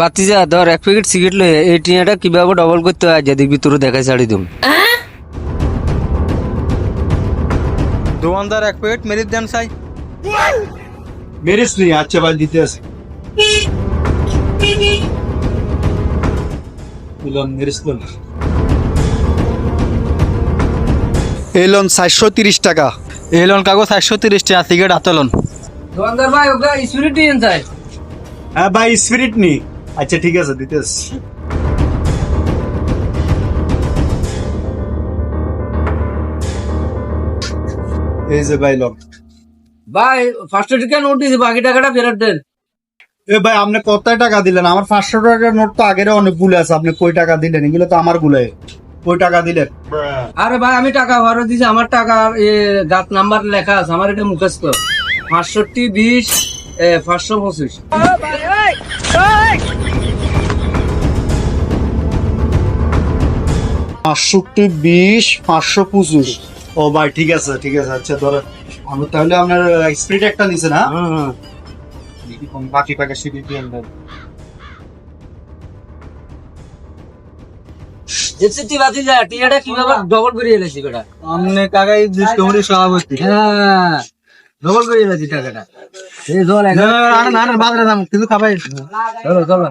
বাতিজা ধর এক প্যাকেট সিগারেট লয়ে এই টিয়াটা কীভাবে ডবল করতে হয়? যে দেখবি তোর দেখাই ছাড়ি দিম। দোকানদার এক প্লেট মেরিট দেন চাই মেরিস নেই আচ্ছা ভাই দিতে আছে এই লোন চারশো তিরিশ টাকা। এই লোন কাগজ একশো তিরিশ টাকা সিগারেট হাতে লোন দোকানদার ভাই ওকে দিয়ে চাই হ্যাঁ ভাই স্পিরিট নি। আচ্ছা ঠিক আছে দিতে আসছি। এই যে ভাই লোন ভাই ফার্স্ট টিকা নোট দিয়েছি বাকি টাকাটা ফেরত দেন। এ ভাই আপনি কত টাকা দিলেন? আমার পাঁচশো টাকার নোট তো আগের অনেকগুলো আছে আপনি কই টাকা দিলেন? এগুলো তো আমারগুলো কই টাকা দিলেন? আরে ভাই আমি টাকা ভরে দিয়েছি আমার টাকা গাত নাম্বার লেখা আছে আমার এটা মুখস্থ। পাঁচষট্টি বিশ পাঁচশো পঁচিশ। পাঁচষট্টি বিশ পাঁচশো পঁচিশ। ও ভাই ঠিক আছে ঠিক আছে আচ্ছা ধরেন। আমি তাহলে আপনার স্পিরিট একটা নিছে না বাকি টাকা সিঁড়ি দিয়ে এসিটি বাতি যা টিয়াটা কীভাবে ডবল করে এলেছি বেটা আপনি কাকাই ডিসকাউন্টের সভাপতি। হ্যাঁ। ডবল করে এলেছি টাকাটা। এই জল না, না, বাজারে দাম কিন্তু খাবাই চলো চলো